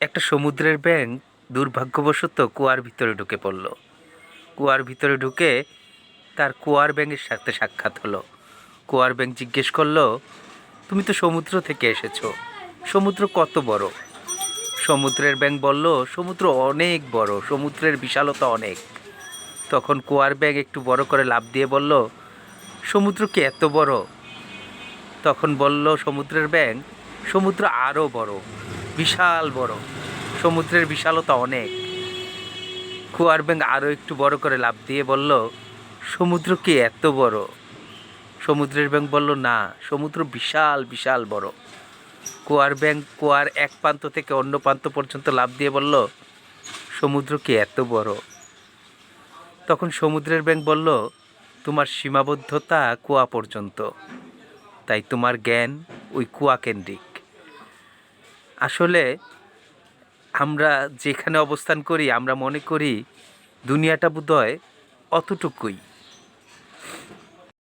একটা সমুদ্রের ব্যাঙ দুর্ভাগ্যবশত কুয়ার ভিতরে ঢুকে পড়ল। কুয়ার ভিতরে ঢুকে তার কুয়ার ব্যাঙের সাথে সাক্ষাৎ হলো। কুয়ার ব্যাঙ জিজ্ঞেস করল, তুমি তো সমুদ্র থেকে এসেছ, সমুদ্র কত বড়? সমুদ্রের ব্যাঙ বলল, সমুদ্র অনেক বড়, সমুদ্রের বিশালতা অনেক। তখন কুয়ার ব্যাঙ একটু বড় করে লাভ দিয়ে বলল, সমুদ্র কি এত বড়? তখন বলল, সমুদ্রের ব্যাঙ, সমুদ্র আরও বড়। বিশাল বড়। সমুদ্রের বিশালতা অনেক। কুয়ার ব্যাঙ আরও একটু বড় করে লাভ দিয়ে বলল, সমুদ্র কি এত বড়? সমুদ্রের ব্যাঙ বলল, না, সমুদ্র বিশাল বিশাল বড়। কুয়ার ব্যাঙ কুয়ার এক প্রান্ত থেকে অন্য প্রান্ত পর্যন্ত লাভ দিয়ে বলল, সমুদ্র কি এত বড়? তখন সমুদ্রের ব্যাঙ বলল, তোমার সীমাবদ্ধতা কুয়া পর্যন্ত। তাই তোমার জ্ঞান ওই কুয়া কেন্দ্রিক। আসলে আমরা যেখানে অবস্থান করি আমরা মনে করি দুনিয়াটা বোধহয় অতটুকুই।